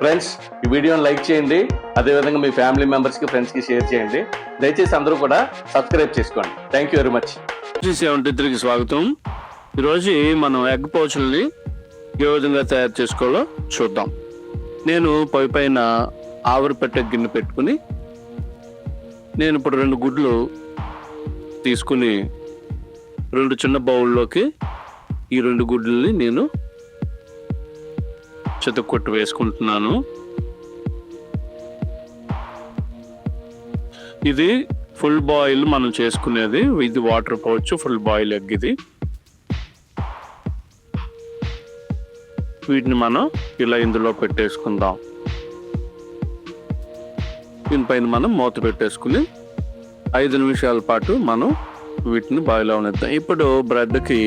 Friends ఈ వీడియోని like చేయండి. అదేవిధంగా మీ ఫ్యామిలీ మెంబర్స్కి ఫ్రెండ్స్కి షేర్ చేయండి. దయచేసి అందరూ కూడా సబ్స్క్రైబ్ చేసుకోండి. Thank you very much seventy త్రీకి స్వాగతం. ఈరోజు మనం ఎగ్ పౌచుల్ని ఏ విధంగా తయారు చేసుకోవాలో చూద్దాం. నేను పై పైన ఆవిరి పెట్టే గిన్నె పెట్టుకుని నేను ఇప్పుడు రెండు గుడ్లు తీసుకుని రెండు చిన్న బౌల్లోకి ఈ రెండు గుడ్లని నేను చెతకొట్టు వేసుకుంటున్నాను. ఇది ఫుల్ బాయిల్ మనం చేసుకునేది. ఇది water pouch full boil egg ఇది. వీటిని మనం ఇలా ఇందులో పెట్టేసుకుందాం. దీనిపైన మనం మూత పెట్టేసుకుని ఐదు నిమిషాల పాటు మనం వీటిని బాయిల్ అవనిద్దాం. ఇప్పుడు బ్రెడ్కి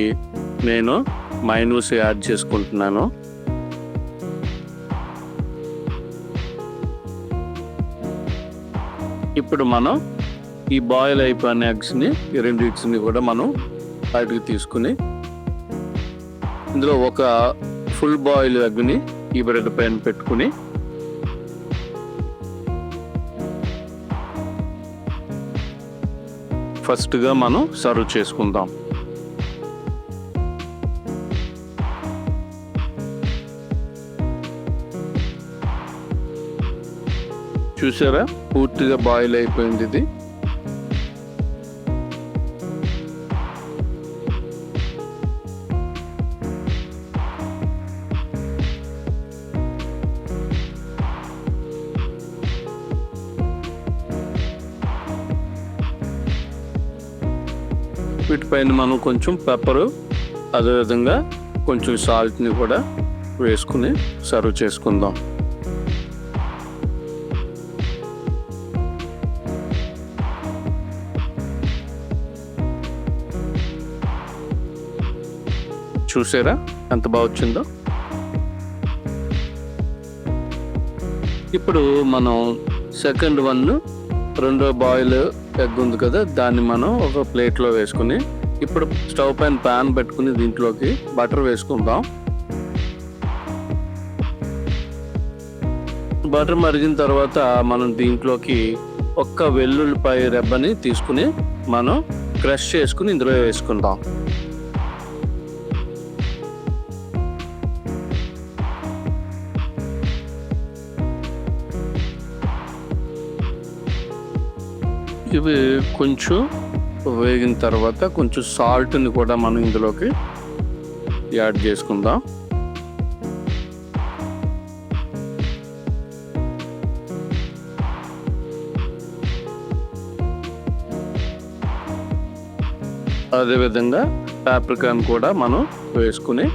నేను మైనూస్ యాడ్ చేసుకుంటున్నాను. ఇప్పుడు మనం ఈ బాయిల్ అయిపోయిన ఎగ్స్ని ఈ రెండు కూడా మనం బయటకు తీసుకుని ఇందులో ఒక ఫుల్ బాయిల్ ఎగ్ని ఈ బ్రెడ్ పైన పెట్టుకుని ఫస్ట్గా మనం సర్వ్ చేసుకుందాం. చూసారా? పూర్తిగా బాయిల్ అయిపోయింది ఇది. వీటిపైన మనం కొంచెం పెప్పరు అదేవిధంగా కొంచెం సాల్ట్ని కూడా వేసుకుని సర్వ్ చేసుకుందాం. చూసారా? ఎంత బాగా వచ్చిందో? ఇప్పుడు మనం సెకండ్ వన్ రెండో బాయిల్ ఎగ్ ఉంది కదా దాన్ని మనం ఒక ప్లేట్లో వేసుకుని ఇప్పుడు స్టవ్ పైన ప్యాన్ పెట్టుకుని దీంట్లోకి బటర్ వేసుకుందాం. బటర్ మరిగిన తర్వాత మనం దీంట్లోకి ఒక్క వెల్లుల్లిపాయ రెబ్బని తీసుకుని మనం క్రష్ చేసుకుని ఇందులో వేసుకుందాం. ఇవి కొంచెం వేగిన తర్వాత కొంచెం సాల్ట్ని కూడా మనం ఇందులోకి యాడ్ చేసుకుందాం. అదేవిధంగా పాప్రికాన్ కూడా మనం వేసుకుని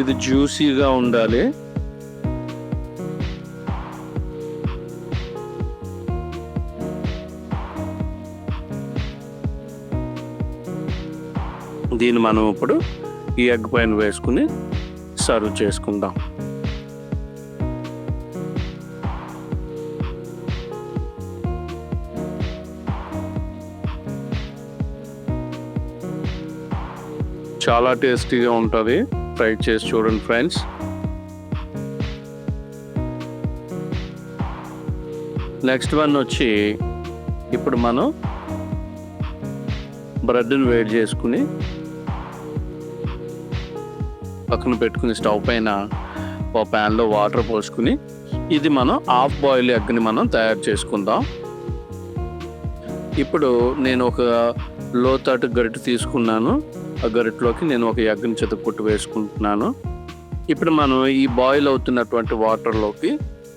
ఇది జ్యూసీగా ఉండాలి. దీన్ని మనం ఇప్పుడు ఈ ఎగ్ పైన వేసుకుని సర్వ్ చేసుకుందాం. చాలా టేస్టీగా ఉంటుంది. ట్రై చేసి చూడండి ఫ్రెండ్స్. నెక్స్ట్ వన్ వచ్చి ఇప్పుడు మనం బ్రెడ్ని వేడి చేసుకుని పక్కన పెట్టుకుని స్టవ్ పైన ఒక ప్యాన్లో వాటర్ పోసుకుని ఇది మనం హాఫ్ బాయిల్ ఎగ్ని మనం తయారు చేసుకుందాం. ఇప్పుడు నేను ఒక లోతాటు గరిట తీసుకున్నాను. ఆ గరిటలోకి నేను ఒక ఎగ్ని చెతపుట్టు వేసుకుంటున్నాను. ఇప్పుడు మనం ఈ బాయిల్ అవుతున్నటువంటి వాటర్లోకి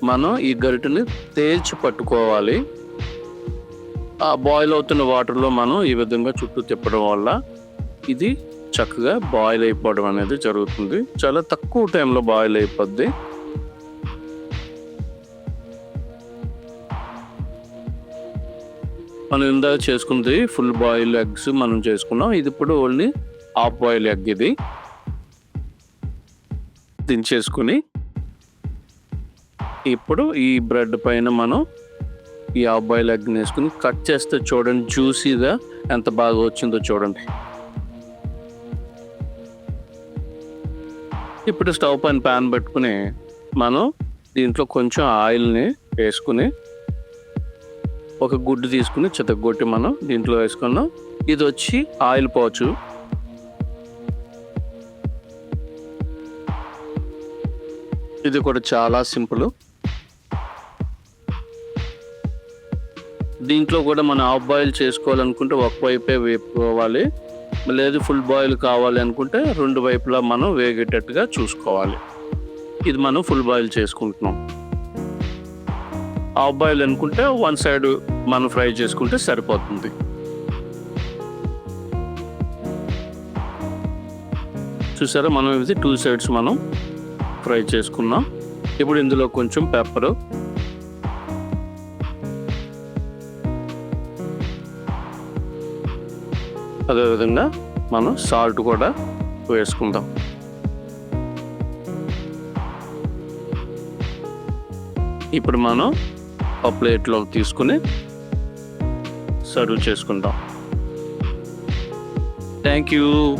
మనం ఈ గరిటెని తేల్చి పట్టుకోవాలి. ఆ బాయిల్ అవుతున్న వాటర్లో మనం ఈ విధంగా చుట్టూ తిప్పడం వల్ల ఇది చక్కగా బాయిల్ అయిపోవడం అనేది జరుగుతుంది. చాలా తక్కువ టైంలో బాయిల్ అయిపోద్ది. మనం ఇందాక చేసుకుంది ఫుల్ బాయిల్ ఎగ్స్ మనం చేసుకున్నాం. ఇది ఇప్పుడు ఓన్లీ హాఫ్ బాయిల్ ఎగ్ ఇది. దించేసుకుని ఇప్పుడు ఈ బ్రెడ్ పైన మనం ఈ హాఫ్ బాయిల్ ఎగ్ వేసుకుని కట్ చేస్తే చూడండి జ్యూసీగా ఎంత బాగా వచ్చిందో చూడండి. ఇప్పుడు స్టవ్ పైన ప్యాన్ పెట్టుకుని మనం దీంట్లో కొంచెం ఆయిల్ని వేసుకుని ఒక గుడ్డు తీసుకుని చితగొట్టి మనం దీంట్లో వేసుకున్నాం. ఇది వచ్చి ఆయిల్ పోచు. ఇది కూడా చాలా సింపుల్. దీంట్లో కూడా మనం ఆఫ్ బాయిల్ చేసుకోవాలనుకుంటే ఒక వైపే వేపుకోవాలి. లేదు ఫుల్ బాయిల్ కావాలి అనుకుంటే రెండు వైపులా మనం వేగేటట్టుగా చూసుకోవాలి. ఇది మనం ఫుల్ బాయిల్ చేసుకుంటున్నాం. హాఫ్ బాయిల్ అనుకుంటే వన్ సైడ్ మనం ఫ్రై చేసుకుంటే సరిపోతుంది. చూసారా? మనం ఇది టూ సైడ్స్ మనం ఫ్రై చేసుకున్నాం. ఇప్పుడు ఇందులో కొంచెం పెప్పరు అదేవిధంగా మనం సాల్ట్ కూడా వేసుకుందాం. ఇప్పుడు మనం ఆ ప్లేట్లో తీసుకుని సర్వ్ చేసుకుందాం. Thank you.